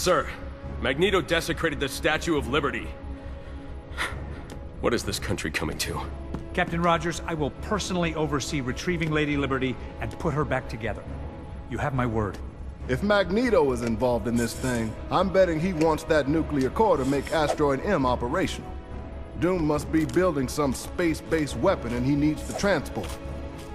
Sir, Magneto desecrated the Statue of Liberty. What is this country coming to? Captain Rogers, I will personally oversee retrieving Lady Liberty and put her back together. You have my word. If Magneto is involved in this thing, I'm betting he wants that nuclear core to make Asteroid M operational. Doom must be building some space-based weapon and he needs the transport.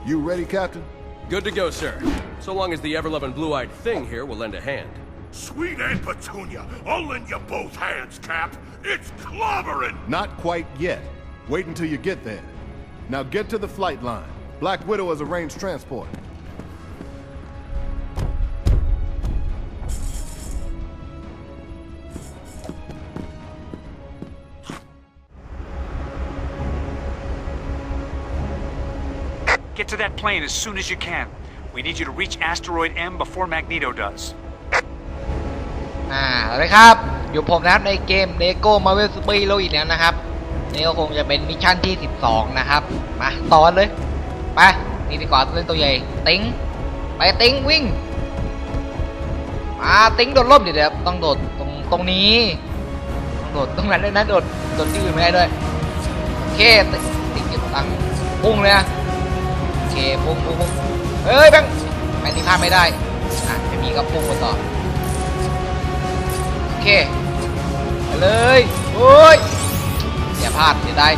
You ready, Captain? Good to go, sir. So long as the ever-loving blue-eyed thing here will lend a hand. Sweet Aunt Petunia, I'll lend you both hands, Cap. It's clobbering! Not quite yet. Wait until you get there. Now get to the flight line. Black Widow has arranged transport. Get to that plane as soon as you can. We need you to reach Asteroid M before Magneto does. อ่าเอาลยครับ อยู่ผมนะครับในเกม Lego Marvel Super Hero อีกแล้วนะครับนี่ก็คงจะเป็นมิชชั่นที่ 12 นะครับ มาต่อเลยไปนี่ดีกว่าเล่นตัวใหญ่ติ้งไปติ้งวิ่งมาติ้งโดดร่มเดี๋ยวเดี๋ยวต้องโดดตรงตรงนี้ต้องโดดตรงนั้นด้วยนะโดดโดดที่อื่นไม่ได้ด้วยโอเคติ้งติงเก็บตังค์พุ่งเลยนะโอเคพุ่งพุ่งพุ่งเฮ้ยแบงค์แบงค์นี่พลาดไม่ได้อะไม่มีก็พุ่งมาต่อ เคไปเลยโอ้ยอย่าพลาดเสียดาย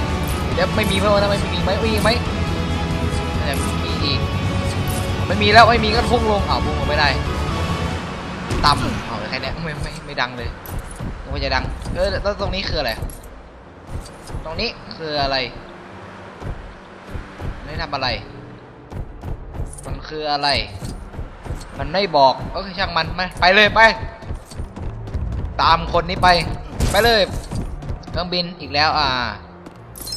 เดี๋ยวไม่มีเพิ่มนะไม่มีไหมไม่มีไหมน่มีอีกไม่มีแล้วไม่มีก็พุ่งลงอ้าวพุ่งลงไม่ได้ต่ำเอาแค่เนี้ยไม่ไม่ไม่ดังเลยไม่จะดังเออแล้วตรงนี้คืออะไรตรงนี้คืออะไรไม่ทำอะไร มันคืออะไร มันไม่บอกเออช่างมันไปไปเลยไป ตามคนนี้ไป ไปเลยเครื่องบินอีกแล้วอ่า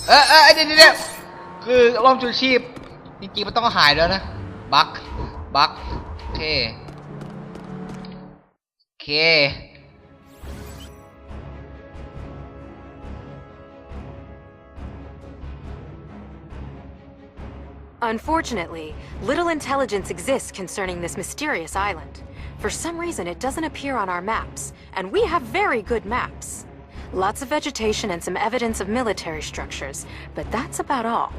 เออเออเดี๋ยวเดี๋ยวเดี๋ยวคือร่มชูชีพจริงๆมันต้องหายแล้วนะ บักบักโอเคโอเค Unfortunately, little intelligence exists concerning this mysterious island. For some reason, it doesn't appear on our maps, and we have very good maps. Lots of vegetation and some evidence of military structures, but that's about all.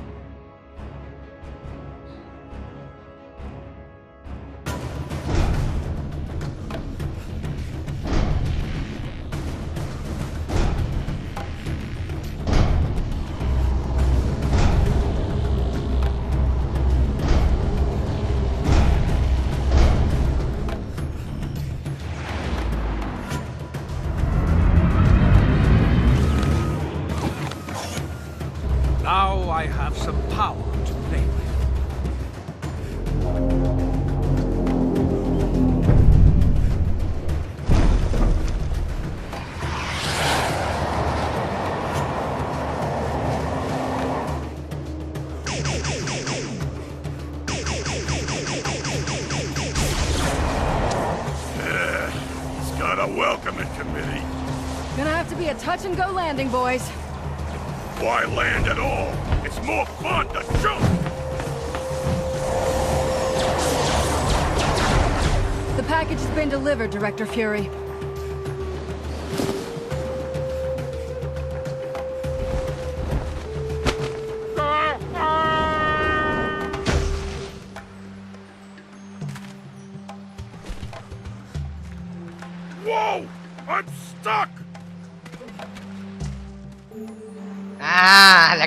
He's got a welcoming committee. Gonna have to be a touch and go landing, boys. Why land at all? It's more fun to jump! The package has been delivered, Director Fury.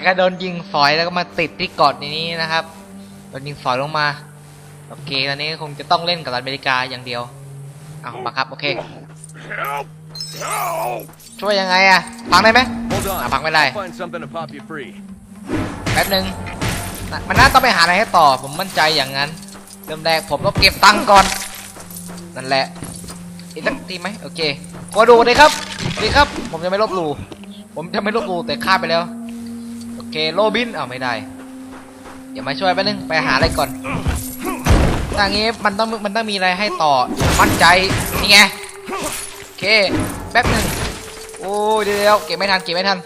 ก็โดนยิงฝอยแล้วก็มาติดที่กาะนี้นะครับโดนยิงฝอยลงมา โอเคตอนนี้คงจะต้องเล่นกับอเมริกาอย่างเดียวเอามาครับโอเค ช่วยยังไงอะพังได้ไหมอะพังไม่ได้แป๊บหนึ่งมันน่าต้องไปหาอะไรให้ต่อ ผมมั่นใจอย่างนั้นเริ่มแรกผมต้องเก็บตังค์ก่อน นั่นแหละอีกสักทีไหมโอเคขอดูเลยครับดีครับ ผมจะไม่ลบหลู่ผมจะไม่ลบหลู่แต่ฆ่าไปแล้ว เคโรบินเอาไม่ได้ เดี๋ยวมาช่วยแป๊บนึงไปหาอะไรก่อนทางนี้มันต้องมันต้องมีอะไรให้ต่อมั่นใจนี่ไงโอเคแป๊บหนึ่งโอ้เดี๋ยวเก็บไม่ทันเก็บไม่ทัน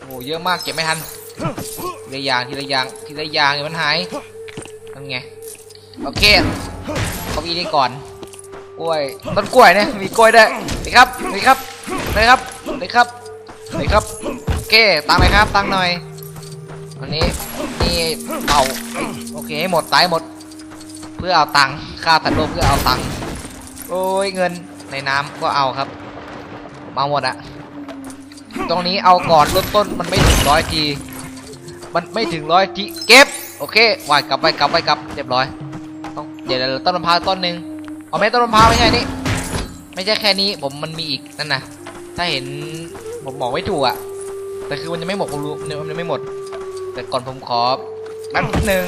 โอ้เยอะมากเก็บไม่ทันทีละอย่างทีละอย่างทีละอย่างเดี๋ยมันหายทำไงโอเคเอาวีนี้ก่อนกล้วยต้นกล้วยเนี่ยมีกล้วยด้วยนี่ครับนี่ครับนี่ครับนี่ครับนี่ครับโอเคตังค์หน่อยครับตังหน่อย อันนี้นี่เต่าโอเคให้หมดตายหมด เพื่อเอาตังค์ค่าถัดโลกเพื่อเอาตังค์โอ้ยเงินในน้ำก็เอาครับมาหมดอะตรงนี้เอาก่อนลดต้นมันไม่ถึงร้อยทีมันไม่ถึงร้อยทีเก็บโอเควายกลับไปกลับไปกลับเรียบร้อยต้องเดี๋ยวเดี๋ยวต้นมะพร้าวต้นหนึ่งเอาไม่ต้นมะพร้าวไม่ใช่นี่ไม่ใช่แค่นี้ผมมันมีอีกนั่นนะถ้าเห็นผมบอกไม่ถูกอะแต่คือมันยังไม่หมดผมรู้มันยังไม่หมด แต่ก่อนผมขอแป๊บหนึ่ง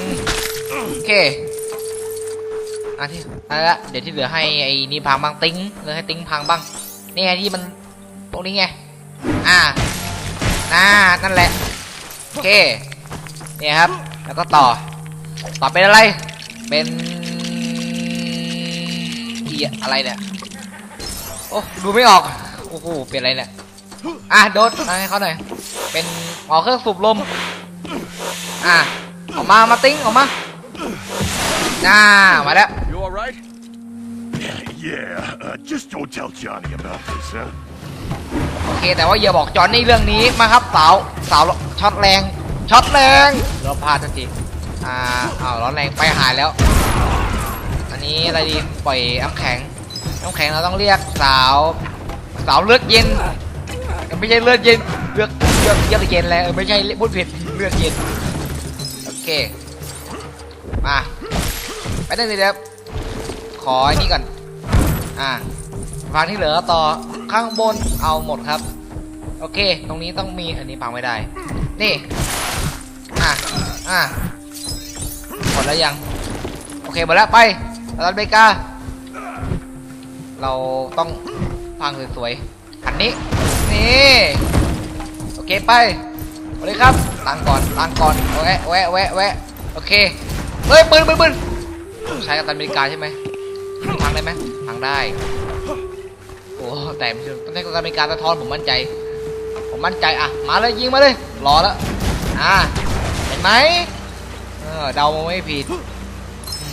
โอเคอะที่เอะไรละเดี๋ยวที่เหลือให้ไอ้นี่พังบ้างติ้งเหลือให้ติ้งพังบ้างนี่ไงที่มันตรงนี้ไงอ่าน่านั่นแหละโอเคเนี่ยครับ แล้วก็ต่อ ต่อเป็นอะไร เป็นอีอะไรเนี่ยโอ้ดูไม่ออกโอ้โหเป็นอะไรเนี่ยอะโดดมาให้เขาหน่อยเป็นหอเครื่องสูบลม อะออกมามาติ้งออกมาน่ามาแล้ว You alright? Yeah, uh, just don't tell Johnny about this, huh? โอเค แต่ว่าอย่าบอกจอห์นนี่เรื่องนี้มาครับสาวสาวช็อตแรงช็อตแรงเราพลาดทันทีอ่าอ้าวร้อนแรงไปหายแล้ว อันนี้อะไรดีปล่อยน้ำแข็งน้ำแข็งเราต้องเรียกสาว สาวเลือดเย็น ไม่ใช่เลือดเย็นเลือดเลือดเลือดเย็นแล้วเออไม่ใช่พูดผิดเลือดเย็น โอเค มาไปได้เลยเดี๋ยวขออันนี้ก่อน อ่าฟังที่เหลือต่อข้างบนเอาหมดครับ โอเค ตรงนี้ต้องมีอันนี้พังไม่ได้ นี่ อะ อะ หมดแล้วยัง โอเคหมดแล้วไปสหรัฐอเมริกา เราต้องพังสวยๆอันนี้ นี่ โอเคไป เอาเลยครับตั้งก่อนตั้งก่อนแวะแวะแวะแวะโอเคเฮ้ยปืนปืนปืนใช้กับตันอเมริกาใช่ไหมพังได้ไหมพังได้โอ้แต่ไม่ใช่ต้องใช้กับตันอเมริกาสะท้อนผมมั่นใจ ผมมั่นใจอะมาเลยยิงมาเลยรอแล้วอ่าเห็นไหมเออเดามาไม่ผิด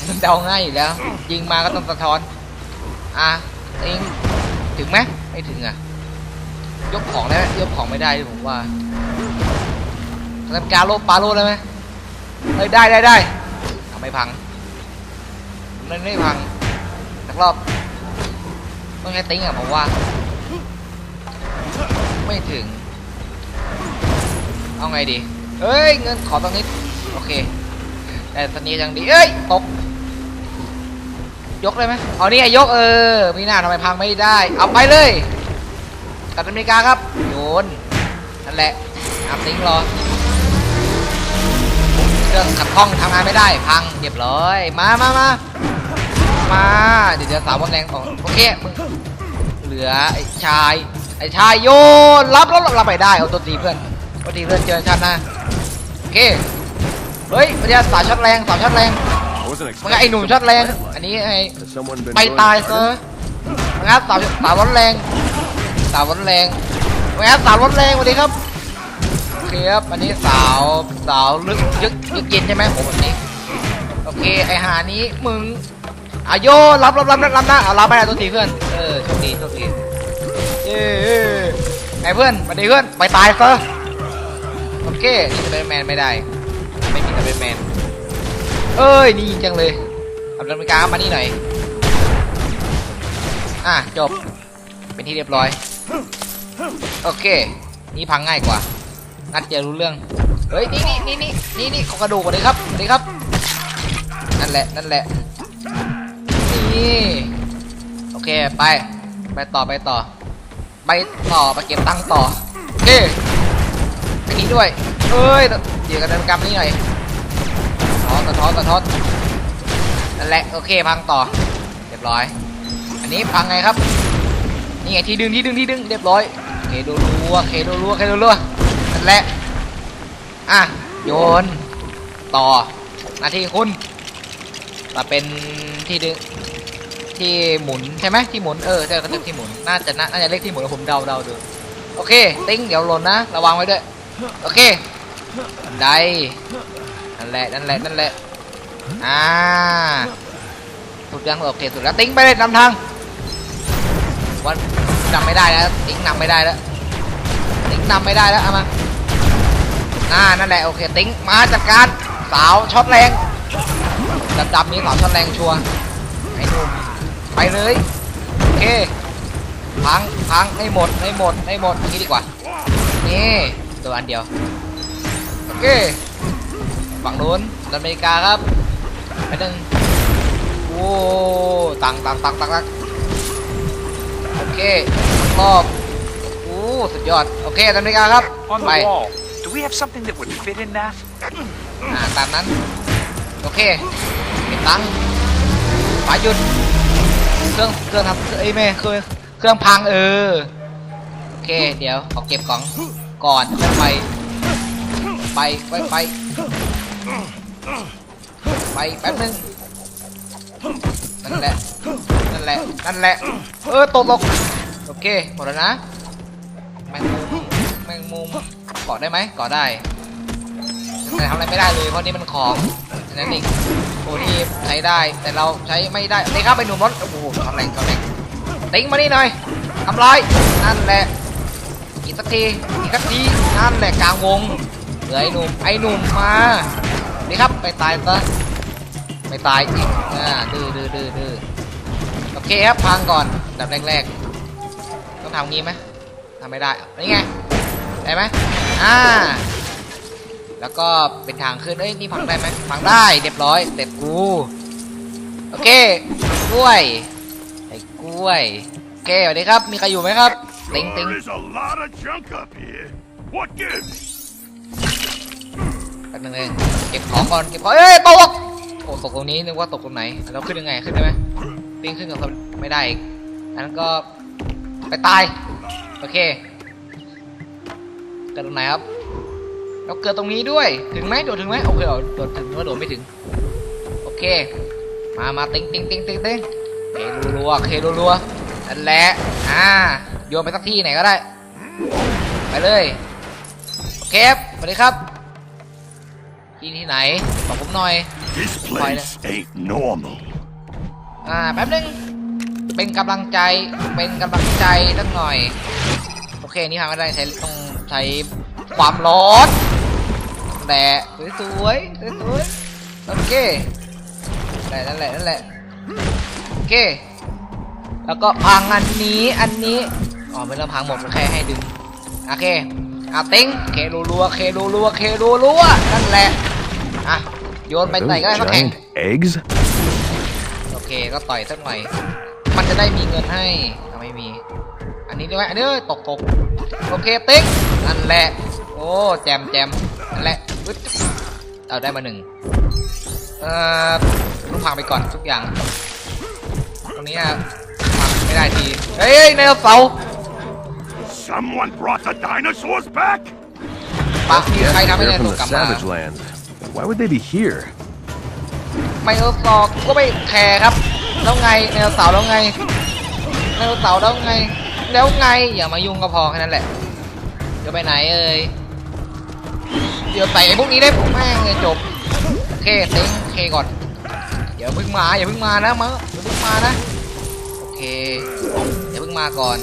มันเดาง่ายอยู่แล้ว ยิงมาก็ต้องสะท้อนอะเองถึงไหมไม่ถึงอะยกของได้ไหมยกของไม่ได้ผมว่า ทำการโลปาโลได้ไหมเฮ้ยได้ได้ได้ทำไม่พังมันไม่พังสักรอบต้องใช้ติ้งอะผมว่า ไม่ถึง เอาไงดีเอ้ยเงินขอตรงนี้โอเค แต่ตอนนี้ยังดีเอ้ยตกยกได้ไหมเอานี่ยกเออมีหน้าทำไมพังไม่ได้ เอาไปเลยกัตันอเมริกาครับโยนนั่นแหละอัพติ้งรอ รื่องขัดข้องทำงานไม่ได้พังเรียบร้อยมามามามาเดี๋ยวจะสาวบนแรงต่อโอเคมึงเหลือไอ้ชายไอ้ชายโยนรับรับรับไปได้เอาตัวตีเพื่อนตัวตีเพื่อนเจอชันนะโอเคเฮ้ยมันจะสาวช็อตแรงสาวช็อตแรงมันก็ไอ้หนุ่มช็อตแรงอันนี้ไอ้ไปตาย to ซะ prison? งัดสาวสาวร้อนแรงสาวร้อนแรงงัดสาวร้อนแรงสวัสดีครับ เคครับอันนี้สาวสาวลึกยึกยึกเย็นใช่ไหมผมแบบนี้โอเคไอหานี้มึงอาโยรับรับรับรับรับนะเอารับไปได้ตัวทีเพื่อนเออโชคดีโชคดีเอ้ไอเพื่อนสวัสดีเพื่อนไปตายซะโอเคนี่จะเป็นแมนไม่ได้ไม่มีแต่เป็นแมนเอ้ยนี่จังเลยเอาดำเนิการมานี่หน่อยอะจบเป็นที่เรียบร้อยโอเค นี่พังง่ายกว่า นัดเดียวรู้เรื่อง เฮ้ยนี่นี่นี่นี่นี่นี่ขอกระดูกสวัสดีครับสวัสดีครับ นั่นแหละ นั่นแหละ นี่ โอเค ไป ไปต่อ ไปต่อ ไปต่อ ไปเก็บตังค์ต่อโอเคอันนี้ด้วย เอ้ยเดี๋ยวกันกรรมนี้หน่อยท้อนสะท้อนสะท้อนั่นแหละ โอเค พังต่อ เรียบร้อย อันนี้พังไงครับ นี่ไงที่ดึงที่ดึงที่ดึง เรียบร้อย เคโดรัว เคโดรัว เคโดรัว และอะโยน ต่อหน้าที่คุณมาเป็นที่ดึงที่หมุนใช่ไหมที่หมุนเออใช่ก็เรียกที่หมุนน่าจะน่าน่าจะเรียกที่หมุนผมเดาเดาดูโอเค ติ้งเดี๋ยวหล่นนะระวังไว้ด้วยโอเคได้นั่นแหละนั่นแหละนั่นแหละอ่าถูกยังโอเคถูกแล้วติ้งไปเลยนำทางว่านำไม่ได้แล้วติ๊งนำไม่ได้แล้วติ๊งนำไม่ได้แล้วเอามา อ่านั่นแหละโอเคติ๊งมาจัดการสาวช็อตแรงดำๆนี้สาวช็อตแรงชัวร์ไอ้หนุ่มไปเลยโอเคพังพังให้หมดให้หมดให้หมดอย่างนี้ดีกว่านี่ตัวอันเดียวโอเคฝั่งนู้นอเมริกาครับไปหนึ่งโอ้ตังตังตังตังตังโอเครอบโอ้สุดยอดโอเคอเมริกาครับ On ไป the wall. Do we have something that would fit in that? อ่าตามนั้น โอเคเก็บตังค์ไปหยุด เครื่องเครื่องทำเอ้ยไม่เครื่องเครื่องพังเออ โอเค เดี๋ยวขอเก็บของก่อนค่อยไป ไปไปไปไปแป๊บนึงนั่นแหละ นั่นแหละ นั่นแหละ เออตกลงโอเค หมดแล้วนะ แมงมุมแมงมุม เกาะได้ไหมเกาะได้แต่ทำอะไรไม่ได้เลยเพราะนี่มันของฉะนั้นเองโอ้ที่ใช้ได้แต่เราใช้ไม่ได้นี่ครับไปหนุ่มรถโอ้โหทำแรงทำแรงติ้งมานี่หน่อยทำลายนั่นแหละอีกสักทีอีกสักทีนั่นแหละกลางวงเหลือไอ้หนุ่มไอ้หนุ่มมานี่ครับไปตายซะไปตายอีกอ่าดื้อดื้อดื้อดื้อโอเคครับพังก่อนอันดับแรกๆต้องทำงี้ไหมทำไม่ได้นี่ไงได้ไหม อ่า แล้วก็เป็นทางขึ้น เอ้ย นี่พังได้ไหมพังได้เรียบร้อยเสร็จกู โอเค กล้วยไอ้กล้วย โอเคสวัสดีครับ มีใครอยู่ไหมครับ ติงติง There's a lot of junk up here. What gives? แป๊บนึงเลยเก็บของก่อนเก็บของเอ้ยตกโอ้ตกตรงนี้นึกว่าตกตรงไหนแล้วขึ้นยังไงขึ้นได้ไหมติงขึ้นกับไม่ได้อีกอันนั้นก็ไปตายโอเคเกิดตรงไหนครับ เราเกิดตรงนี้ด้วย ถึงไหมโดดถึงไหมโอเคเอาโดดถึงหรือว่าโดดไม่ถึง โอเค มามาติ้งติ้งติ้งติ้งติ้งเครัวๆเครัวๆนั่นแหละ อ่า โยนไปสักที่ไหนก็ได้ ไปเลย โอเคครับสวัสดีครับ ที่ที่ไหน บอกผมหน่อย This place ain't normal. อ่า แป๊บนึง เป็นกำลังใจ เป็นกำลังใจสักหน่อย โอเค นี่ทำไม่ได้ใช้ต้อง ใช้ความร้อนแต่สวยๆสวยๆโอเคนั่นแหละนั่นแหละนั่นแหละโอเค แล้วก็พังอันนี้อันนี้อ๋อไม่ต้องพังหมดแค่ให้ดึงโอเคอะติ้งเครัวๆเครัวๆเครัวๆนั่นแหละอะโยนไปไหนก็ได้สักแห่ง eggs? โอเคก็ต่อยสักหน่อย มันจะได้มีเงินให้ถ้าไม่มี อันนี้ด้วยอันนี้ด้วยตกตก โอเคติ๊กนั่นแหละ โอ้แจมแจมนั่นแหละปึ๊ดเอาได้มาหนึ่งเอ่อต้องพังไปก่อนทุกอย่าง ตรงนี้อะพังไม่ได้ทีเฮ้ยไดโนเสาร์ Someone brought the dinosaurs back? ปะมีใครทำให้ได They're โน from เสา the ร์กลับมา Savage Lands. Why would they be here? ไดโนเสาร์ก็ไม่แคร์ครับ แล้วไงไดโนเสาร์แล้วไงไดโนเสาร์แล้วไง แล้วไงอย่ามายุ่งก็พอแค่นั้นแหละจะไปไหนเอ่ยเดี๋ยวใส่ไอ้พวกนี้ได้ผมแม่งเลยจบโอเคเต็งโอเคก่อนอย่าเพิ่งมาอย่าเพิ่งมานะมาอย่าเพิ่งมานะโอเคอย่าเพิ่งมาก่อน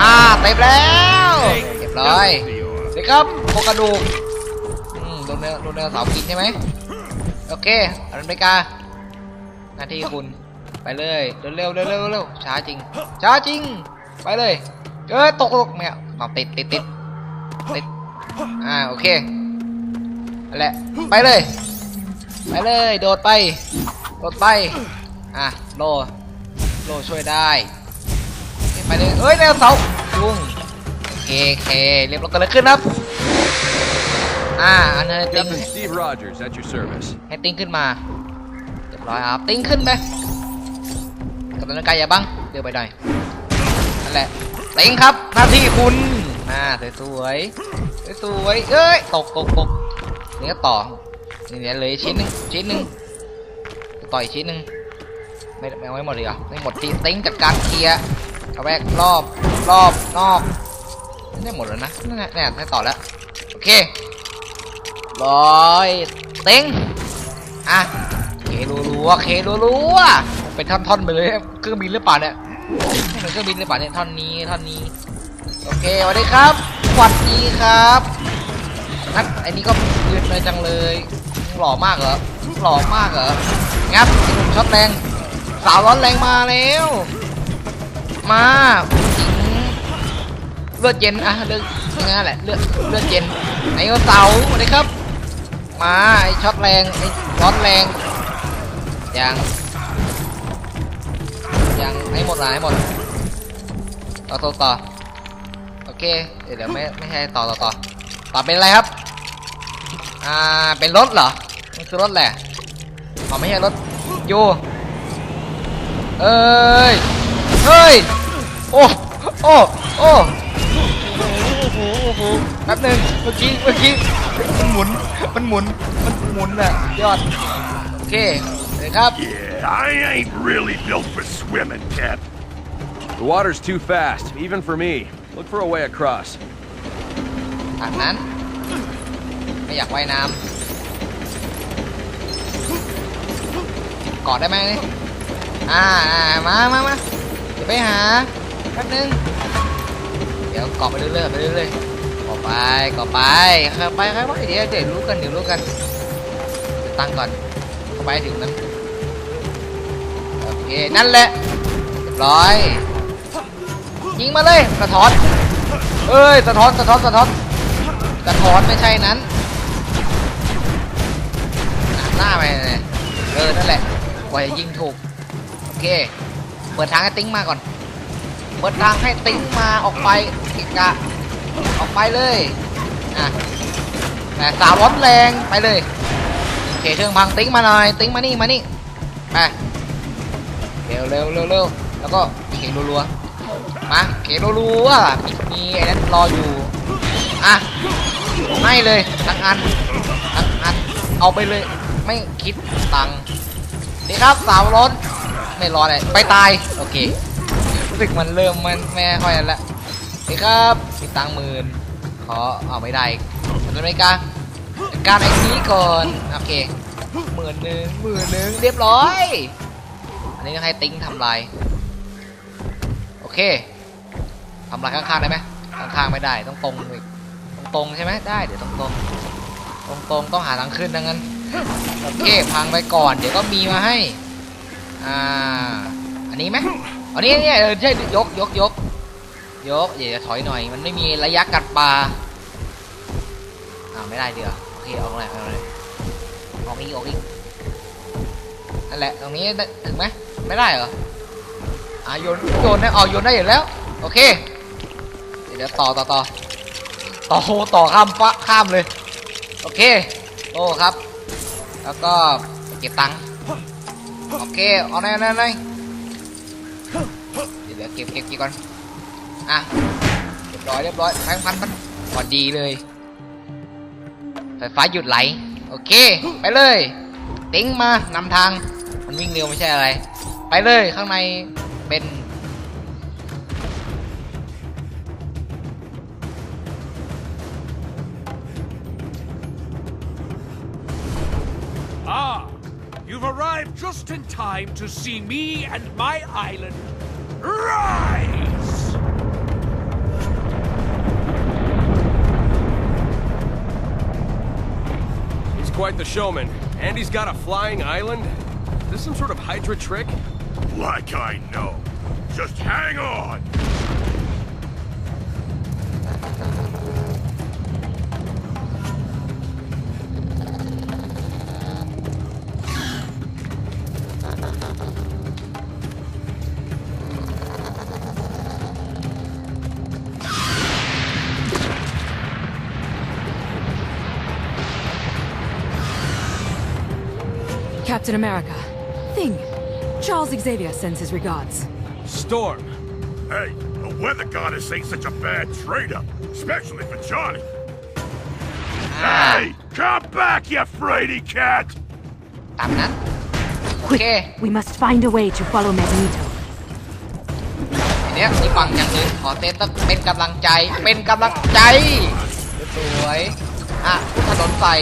อ่าเต็มแล้วเรียบร้อยเด็กครับโครงกระดูกอืมโดนเนื้อโดนเนื้อสาร์กินใช่ไหมโอเคอเมกาหน้าที่คุณไปเลยเดินเร็วเร็วเร็วเร็วช้าจริงช้าจริง ไปเลย เออตกตกเนี่ยเอาติดติดติดติดอ่าโอเคนั่นแหละไปเลย ไปเลย โดดไป โดดไป อะโลโลช่วยได้ไปเลยเอ้ยแนวเสาลุงโอเคโอเคเรียบร้อยกันเลยขึ้นครับอ่าอันนี้ติ้ง Captain Steve Rogers, at your service. ให้ติ้งขึ้นมาเรียบร้อยครับติ้งขึ้นไปกับตันกายอย่าบังเดี๋ยวไปหน่อยนั่น แหละติ้งครับหน้าที่คุณอ่าสวยๆสวยเอ้ยตกตกตกนี่ก็ต่อนี่เดี๋ยเลยชิ้นหนึ่งชิ้นหนึ่งต่ออีกชิ้นหนึ่งไม่ไม่ไม่หมดเลยเหรอไม่หมดทีติ้งจัดการเคลียร์เอาแวกรอบรอบนอกไม่ได้หมดแล้วนะนั่นแหละเนี่ยให้ต่อแล้วโอเคร้อยเต็งอะเครัวๆเครัวๆเป็นท่อนๆไปเลยเครื่องบินหรือเปล่าเนี่ย นี่มันเครื่องบินหรือเปล่าเนี่ยท่อนนี้ท่อนนี้ โอเคสวัสดีครับสวัสดีครับ นัดไอ้นี่ก็ยืนเลยจังเลย หล่อมากเหรอ หล่อมากเหรอ งับไอ้หนุ่มช็อตแรง สาวร้อนแรงมาแล้ว มาผู้หญิงเลือดเย็นอะเลือดงั้นแหละเลือดเลือดเย็นไอ้ก็เสาสวัสดีครับ มาไอ้ช็อตแรงไอ้ร้อนแรงยังยัง ให้หมดละให้หมดต่อต่อต่อโอเคเดี๋ยวเดี๋ยวไม่ไม่ใช่ต่อต่อต่อต่อเป็นอะไรครับ อ่าเป็นรถเหรอมันคือรถแหละอ๋อไม่ใช่รถอยูเอ้ยเฮ้ยโอ้โอ้โอ้โอ้โหโอ้โหแป๊บหนึงเมื่อกี้เมื่อกี้มันหมุนมันหมุนมันหมุนอะยอดโอเคเลยครับ Yeah, I ain't really built for swimming, Cap. The water's too fast, even for me. Look for a way across. ทางนั้น ไม่อยากว่ายน้ำเกาะได้ไหมนี่อ่าอ่ามามามาเดี๋ยวไปหาแป๊บนึง เดี๋ยวเกาะไปเรื่อยๆไปเรื่อยๆเกาะไปเกาะไปเข้าไปค่อยๆเดี๋ยวเดี๋ยวรู้กันเดี๋ยวรู้กันเดี๋ยวตั้งก่อนเข้าไปให้ถึงนั้นโอ เคนั่นแหละเรียบร้อยยิงมาเลยสะท้อนเอ้ยสะท้อนสะท้อนสะท้อนกระท้อนไม่ใช่นั้นหน้าไปเลยเออนั่นแหละกว่าจะยิงถูกโอเคเปิดทางให้ติ้งมาก่อนเปิดทางให้ติ้งมาออกไปกะกะออกไปเลยอะแต่สาวร้อนแรงไปเลยโอเคเครื่องพังติ้งมาหน่อยติ้งมานี่มานี่ไป เร็วเร็วเร็วเร็วแล้วก็เขนรัวๆมาเขนรัวๆมีมีไอ้นั้นรออยู่อะให้เลยทั้งอันทั้งอันเอาไปเลยไม่คิดตังค์ดีครับสาวรถไม่รอเลยไปตายโอเครู้สึกมันเริ่มมันไม่ค่อยนั่นละดีครับมีตังค์หมื่นขอเอาไม่ได้อีกมันเป็นไม่กล้าจัดการไอ้นี้ก่อนโอเคหมื่นหนึ่งหมื่นหนึ่งเรียบร้อย นนี้ให้ติ้งทำลาย โอเคทำลายข้างๆได้ไหมข้างๆไม่ได้ต้องตรงอีกตรงๆใช่ไหมได้เดี๋ยวตรงๆตรงๆต้องหาทางขึ้นดังนั้นโอเคพังไปก่อน เดี๋ยวก็มีมาให้อ่าอันนี้ไหมอันนี้เนี่ยเออใช่ยกยกยกยกเดี๋ยวถอยหน่อย มันไม่มีระยะกัดปลาอ่าไม่ได้เดี๋ยวโอเคเอาเลยเอาเลยออกอีกออกอีกนั่นแหละตรงนี้ถึงไหม ไม่ได้เหรออ่าโยนโยนได้อ๋อโยนได้อยู่แล้ว โอเค เดี๋ยวต่อต่อต่อต่อต่อข้ามฟ้าข้ามเลย โอเคโอ้ครับ แล้วก็เก็บตังค์โอเคเอาไหนไหนไหนเดี๋ยวเก็บเก็บกี่ก่อนอะเรียบร้อยเรียบร้อยแบงพันพันพอดีเลยไฟฟ้าหยุดไหล โอเค ไปเลย ติ้งมานำทาง มันวิ่งเร็วไม่ใช่อะไร ไปเลยข้างในเป็น Ah, you've arrived just in time to see me and my island rise! He's quite the showman. And he's got a flying island? Is this some sort of Hydra trick? Like I know. Just hang on. Captain America. Thing. Charles Xavier sends his regards. Storm. Hey, the weather goddess ain't such a bad trade-up, especially for Johnny. Hey, come back, you fraidy cat! ตามนั้น โอเค We must find a way to follow Magneto. ทีเนี้ยมีฝั่งอย่างอื่นขอเต้นต้องเป็นกำลังใจ เป็นกำลังใจ สวยๆอ่ะพุทถนนใส่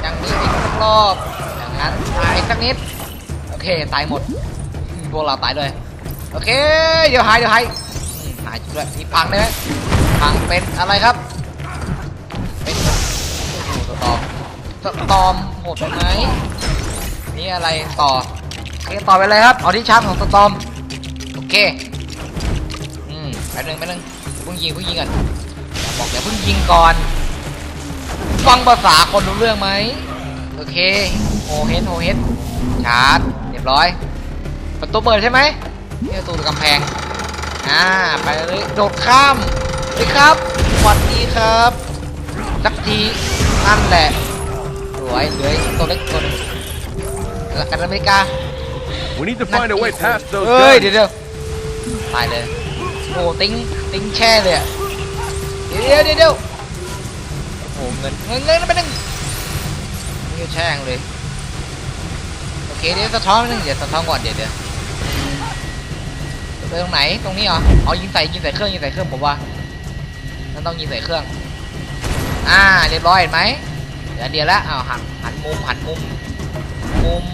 อย่างนี้อีกสักรอบ อย่างนั้นอ่ะอีกสักนิด โอ เคตายหมดพวกเราตายเลยโอเค เดี๋ยวหายเดี๋ยวหายหายด้วยมีพังได้ไหมพังเป็นอะไรครับ เป็นโอ้โหสตอมสตอมโหดไหมนี่อะไรต่อโอเคต่อไปเลยครับเอาที่ชาร์จของสตอมโอเคอืมไปหนึ่งไปหนึ่งเพิ่งยิงเพิ่งยิงก่อนบอกอย่าเพิ่งยิงก่อน ฟังภาษาคนรู้เรื่องไหมโอเคโอเฮดโอเฮดชาร์จ ยบร้อยประตูเปิดใช่ไหมนี่ประตูกำแพงอ่าไปเลยโดดข้ามเลยครับสวัสดีครับสักทีนั่นแหละสวยเหลืออีกตัวเล็กตัวหนึงหลักกันอเมริกา We need to find a way past those เฮ้ย guns. เดี๋ยวเดี๋ยวตายเลยโอ้ติ้งติ้งแช่เลยอะเดี๋ยวเดี๋ยวเดี๋ยวโอ้เงินเงินเงินไปหนึ่งเงินแช่งเลยโอ เคเดี๋ยวสะท้อนไปหนึ่งเดี๋ยวสะท้อนก่อนเดี๋ยวเดี๋ยวไปตรงไหนตรงนี้เหรอเอายิงใส่ยิงใส่เครื่องยิงใส่เครื่องผมว่านั่นต้องยิงใส่เครื่อง อ่าเรียบร้อยเห็นไหมเดี๋ยวเดี๋ยวแล้วอ้าวหันหันมุมหันมุมมุม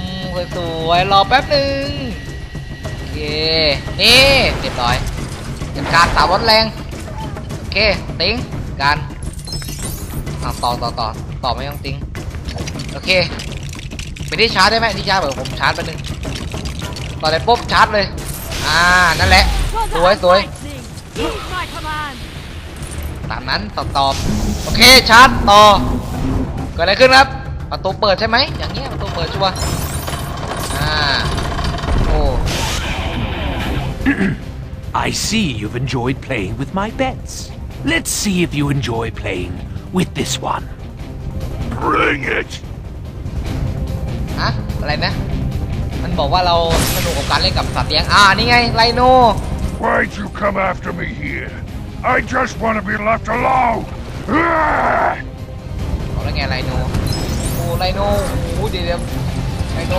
สวยๆรอแป๊บหนึ่งโอเคนี่เรียบร้อยเป็นการสาวรถแรงโอเคติ้งการอะต่อต่อต่อต่อไม่ต้องติ้งโอเค ไปที่ชาร์จได้ไหมที่ชาร์จเดี๋ยวผมชาร์จไปหนึ่งต่อได้ปุ๊บชาร์จเลย อ่า นั่นแหละ สวยสวย Heed my command! ตามนั้นต่อตอบโอเคชาร์จต่อเกิดอะไรขึ้นครับ ประตูเปิดใช่ไหมอย่างเงี้ยประตูเปิดชัวร์อ่าโอ้ I see you've enjoyed playing with my bets. Let's see if you enjoy playing with this one. Bring it! ฮะอะไรนะ มันบอกว่าเราสนุกกับการเล่นกับสัตว์เลี้ยง อ่า นี่ไงไลโน Why'd you come after me here? I just want to be left alone! Ah! บอกแล้วไงไลโนโอ้ไลโนโอ้เดี๋ยวเดี๋ยวไลโน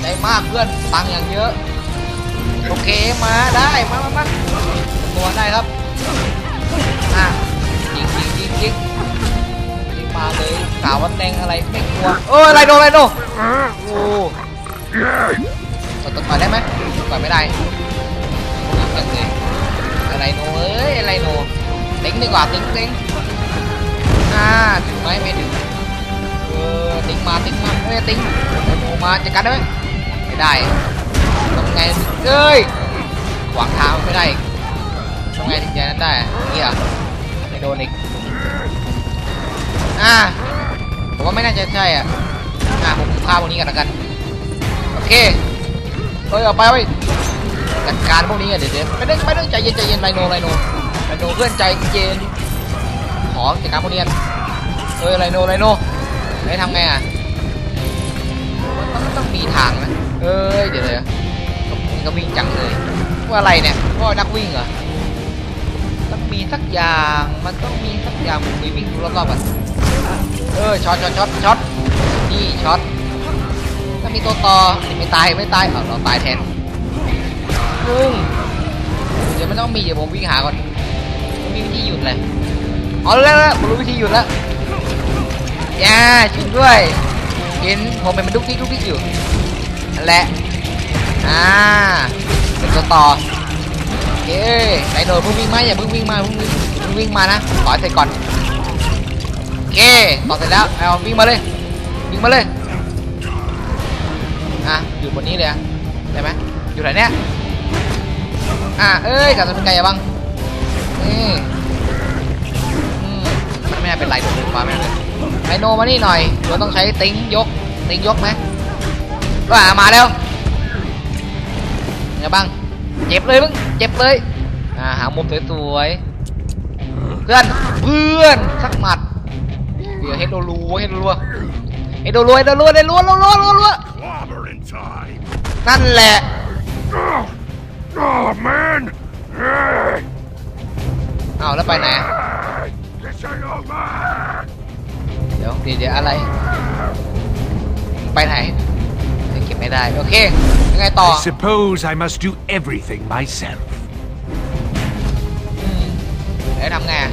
ใจมากเพื่อนตังค์อย่างเยอะ โอเคมาได้มามามาตัวได้ครับอะยิงยิงยิงยิงยิง มาเลยสาววันแดงอะไรไม่กลัวโอ้ยไลโนไลโนโอ้กดตัวต่อยได้ไหมต่อยไม่ได้ยิงเลยอะไรโนเอ้ยอะไรโนติ้งดีกว่าติ้งติ้งอ่าถึงไหมไม่ถึงเออติ้งมาติ้งมาเอ้ยติ้งไลโนมาจัดการได้ไหมไม่ได้ทำไงเอ้ยขวางทางไม่ได้ทำไงถึงจะนั้นได้อะอย่างนี่อะไม่โดนอีก อ่าผมว่าไม่น่าจะใช่อะอ่าผมฆ่าพวกนี้กันแล้วกัน โอเคเฮ้ยเอาไปไปจัดการพวกนี้กันเดี๋ยวเดี๋ยวไม่ต้องไม่ต้องใจเย็นใจเย็นไรโนไรโนไรโนเพื่อนใจเย็นขอจัดการพวกนี้กันเฮ้ยไรโนไรโนไม่ทำไงอะมันต้องต้องมีทางนะเอ้ยเดี๋ยวเดี๋ยวนี่ก็วิ่งจังเลยว่าอะไรเนี่ยว่านักวิ่งเหรอ มีสักอย่าง มันต้องมีสักอย่างผมไปวิ่งดูรอบๆกันเออช็อตช็อตช็อตช็อตนี่ช็อตถ้ามีตัวต่อไม่ตายไม่ตายเอาเราตายแทนลุงเดี๋ยวมันต้องมีเดี๋ยวผมวิ่งหาก่อนมีวิธีหยุดเลยเอาแล้วแล้วผมรู้วิธีหยุดแล้วย่าจริงด้วยเห็นผมเป็นมันดุกดิกดุกดิกอยู่แหละอ่าเป็นตัวต่อ เคไดโนเพิ่งวิ่งมาอย่าเพิ่งวิ่งมาเพิ่งวิ่งเพิ่งวิ่งมานะต่อเสร็จก่อนเคต่อเสร็จแล้วเอาวิ่งมาเลยวิ่งมาเลยอะอยู่บนนี้เลยอะได้ไหมอยู่ไหนเนี่ยอะเอ้ยกับมันไกลอะบังนี่มันไม่น่าเป็นไรโดนฟ้าไม่น่าเป็นไอโนมานี่หน่อยเราต้องใช้ติ้งยกติ้งยกไหมว่ามาแล้วไงบ้าง เจ็บเลยมึงเจ็บเลยอ่าหามุมสวยๆเพื่อนเพื่อนสักหมัดเดี๋ยวเฮดโดรัวเฮดโดรัวเฮดโดรัวเฮดโดรัวเฮดโดรัวรัวรัวรัว Clobbering time! นั่นแหละ Oh, oh man! Ah! เอาแล้วไปไหนอะ Ah! This ain't over! เดี๋ยวเดี๋ยวเดี๋ยวอะไร ไปไหนเดี๋ยวเก็บ ไม่ได้ โอเค ยังไงต่อ I suppose I must do everything myself. อืมแล้วทำไงอะ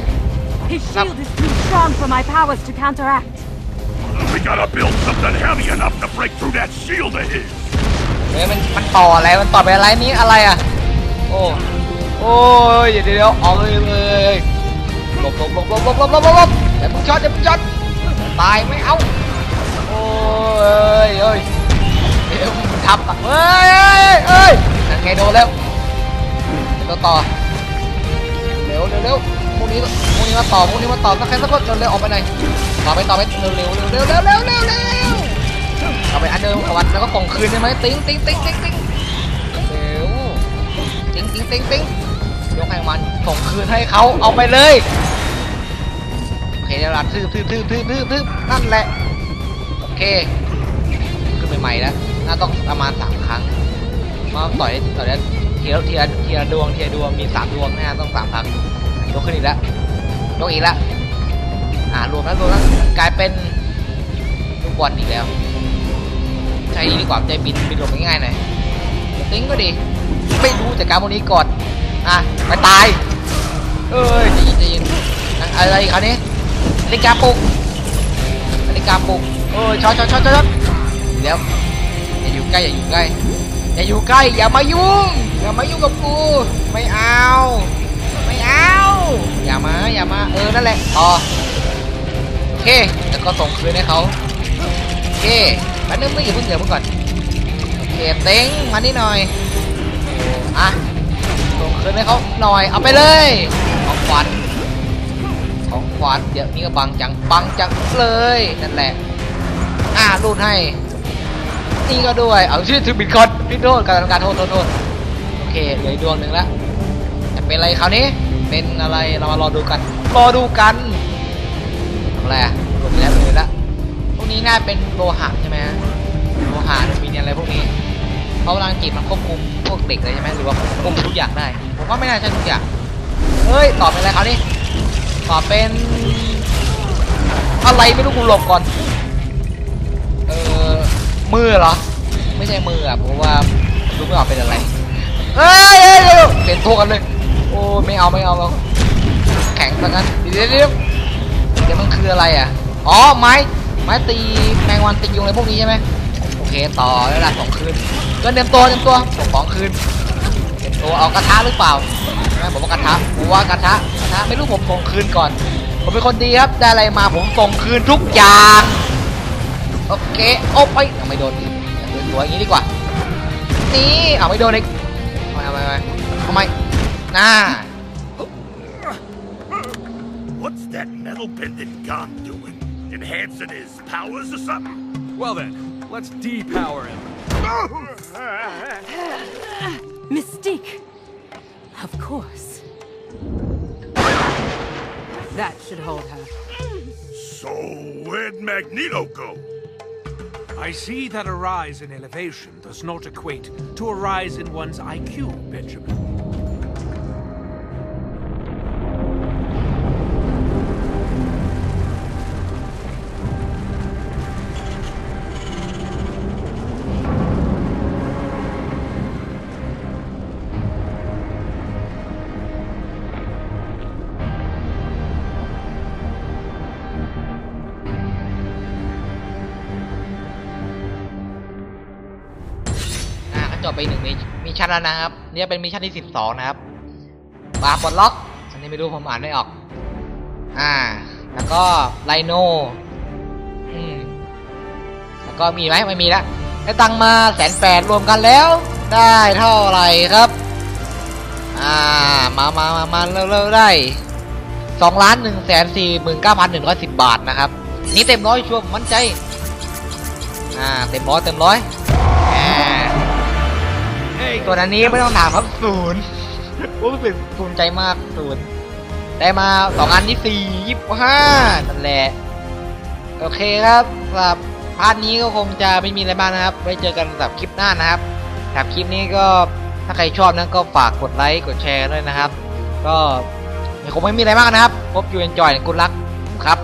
His shield is too strong for my powers to counteract. We gotta build something heavy enough to break through that shield of his! เฮ้ยมันมันต่ออะไร มันต่อไปอะไรนี้อะไรอะ โอ้ โอ้ยเดี๋ยวเดี๋ยวเอาเลยเลยหลบหลบหลบหลบหลบหลบหลบหลบหลบเดี๋ยวมึงช็อตเดี๋ยวมึงช็อตตายไม่เอา โอ้ยเอ้ยเดี๋ยวมึง ทำอะเอ้ยเอ้ยเอ้ยนั่นไงโดนแล้วเดี๋ยวต่อเร็วเร็วเร็วพวกนี้พวกนี้มาต่อพวกนี้มาต่อสักใครสักคนเร็วออกไปหน่อยต่อไปต่อไปเร็วเร็วเร็วเร็วเร็วเร็วเร็วเร็วเอไปอันเดิมเอาวันแล้วก็ส่งคืนได้ไหมติ๊งติ๊งติ๊งติ๊งติ๊งเร็วติ๊งติ๊งติ๊งติ๊งยกให้มันส่งคืนให้เขาเอาไปเลยโอเคเดี๋ยวรัดทืบทืบทืบทืบทืบนั่นแหละโอเคขึ้นใหม่ๆแล้ว น่าต้องประมาณสามครั้งมาต่อยต่อยแล้ทีละทีละทีละดวงทีละดวงมีสามดวงนะต้องสามครั้งยกขึ้นอีกแล้วยกอีกแล้วอ่ารวมแล้วรวมแล้วกลายเป็นลูกบอลอีกแล้วใช่ดีกว่าใจบินบินหลบง่ายๆหน่อยติ้งก็ดี ไม่รู้จัดการพวกนี้ก่อนอะไปตายเอ้ยใจเย็นใจเย็นอะไรอีกคราวนี้นาฬิกาปลุกนาฬิกาปลุกเออช็อตช็อตช็อตช็อตเดี๋ยว ใกล้อย่าอยู่ใกล้อย่าอยู่ใกล้อย่ามายุ่งอย่ามายุ่งกับกูไม่เอา ไม่เอา อย่ามาอย่ามาเออนั่นแหละต่อโอเคแล้วก็ส่งคืนให้เขาโอเคแป๊บนึงไม่อย่าเพิ่งเดี๋ยวเพิ่งก่อนโอเคเต็งมานี่หน่อยอะส่งคืนให้เขาหน่อยเอาไปเลยของขวัญของขวัญเดี๋ยวนี้ก็บังจังบังจังเลยนั่นแหละอะรูดให้ นี่ก็ด้วย เอาชื่อถือบิตคอยน์พิโทษการการโทษโทษโทษโอเคเหลืออีกดวงหนึ่งแล้วจะเป็นอะไรคราวนี้เป็นอะไรเรามารอดูกัน รอดูกันทำอะไรอะลงไปแล้วลงไปแล้วพวกนี้น่าเป็นโลหะใช่ไหมฮะโลหะมีเนียอะไรพวกนี้เพราะพลังจิตมันควบคุมพวกเด็กเลยใช่ไหมหรือว่าควบคุมทุกอย่างได้ผมว่าไม่น่าใช่ทุกอย่างเฮ้ยตอบเป็นอะไรคราวนี้ตอบเป็น อะไรไม่รู้กูหลบก่อน มือเหรอ ไม่ใช่มืออะเพราะว่าดูไม่ออกเป็นอะไรเอ้ยเอ้ยเอ้ยเปลี่ยนตัวกันเลย โอ้ไม่เอาไม่เอาเราแข็งซะงั้นเดี๋ยวเดี๋ยวเดี๋ยวมันคืออะไรอะ อ๋อไม้ไม้ตีแมงวันตียุงอะไรพวกนี้ใช่ไหมโอเคต่อแล้วล่ะส่งคืนก็เตรียมตัวเตรียมตัวส่งของคืนเตรียมตัวเอากระทะหรือเปล่าใช่ไหมผมว่ากระทะผมว่ากระทะกระทะไม่รู้ผมส่งคืนก่อน ผมเป็นคนดีครับได้อะไรมาผมส่งคืนทุกอย่าง โอเคโอ้ไปยังไม่โดนอีกเดินตัวอย่างนี้ดีกว่านี่เอาไม่โดนอีกทำไมทำไมทำไมทำไมน่า What's that metal bending gun doing? Enhancing his powers or something? Well then, let's depower him. Mystique! Of course. That should hold her. So, where'd Magneto go? I see that a rise in elevation does not equate to a rise in one's IQ, Benjamin. จบไปหนึ่งมิชชั่นแล้วนะครับ เนี่ยเป็นมิชชั่นที่สิบสองนะครับบาร์ปลดล็อกอันนี้ไม่รู้ผมอ่านไม่ออก อ่า แล้วก็ไลโนอืมแล้วก็มีไหมไม่มีละได้ตังมาแสนแปดรวมกันแล้ว ได้เท่าไหร่ครับ อ่า มามามามาเร็วๆได้สองล้านหนึ่งแสนสี่หมื่นเก้าพันหนึ่งร้อยสิบบาทนะครับ นี่เต็มร้อยชัวร์มั่นใจ อ่า เต็มร้อยเต็มร้อย ส่วนอันนี้ไม่ต้องถามครับศูนย์รู้สึกภูมิใจมากศูนย์ได้มาสองอันที่สี่ยี่สิบห้านั่นแหละ โอเคครับสำหรับพาร์ทนี้ก็คงจะไม่มีอะไรบ้างนะครับ ไว้เจอกันสำหรับคลิปหน้านะครับสำหรับคลิปนี้ก็ถ้าใครชอบนั้นก็ฝากกดไลค์กดแชร์ด้วยนะครับ ก็คงไม่มีอะไรมากนะครับ พบอยู่เอนจอยกุลักครับ